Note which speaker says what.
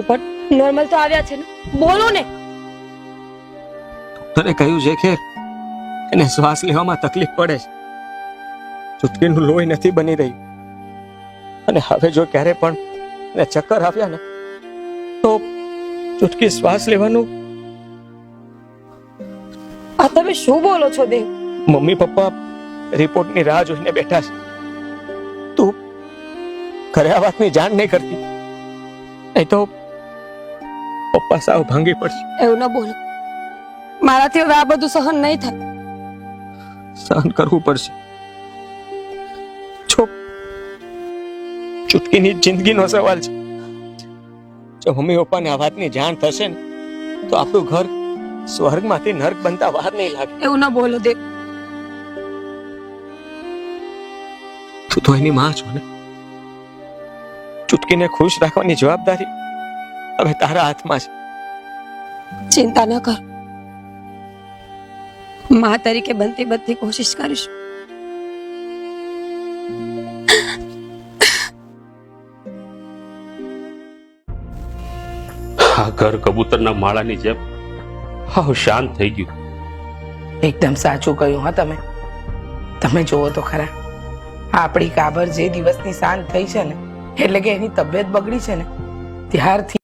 Speaker 1: પણ નોર્મલ તો આવ્યા છે ને. બોલો ને.
Speaker 2: ડોક્ટરે કહ્યું છે કે એને શ્વાસ લેવામાં તકલીફ પડે છે. ચૂટકીનું લોહી નથી બની રહ્યું અને હવે જો ક્યારે પણ એને ચક્કર આવ્યા ને તો ચૂંટકી શ્વાસ લેવાનું.
Speaker 1: આ તમે શું બોલો છો દેવ?
Speaker 2: મમ્મી પપ્પા રિપોર્ટની રાહ જોઈને બેઠા છે. તું ઘરે આ વાતની જાણ નહીં કરતી. નહીં તો પપ્પા સાવ ભાંગી પડશે.
Speaker 1: એવું ન બોલો. મારાથી હવે આ બધું સહન નહીં થાય.
Speaker 2: સહન કરવું પડશે. છો ચૂટકીની જિંદગીનો સવાલ છે. જો મમ્મી પપ્પાને આ વાતની જાણ થશે ને તો આપણું ઘર સ્વર્ગમાંથી નર્ક બનતા વાર નહીં લાગે.
Speaker 1: એવું ન બોલો દેવ
Speaker 2: તું તો એની માં છો ને. ચૂટકીને ખુશ રાખવાની જવાબદારી હવે તારા હાથમાં છે.
Speaker 1: ચિંતા ન કર. માં તરીકે બનતી બધી કોશિશ કરીશ.
Speaker 3: આ ઘર કબૂતરના માળાની જેમ હાવ શાંત થઈ ગયું.
Speaker 4: એકદમ સાચું કહ્યું હા તમે. તમે જુઓ તો ખરા. આપણી કાબર જે દિવસની શાંત થઈ છે ને એટલે કે એની તબિયત બગડી છે ને ત્યારથી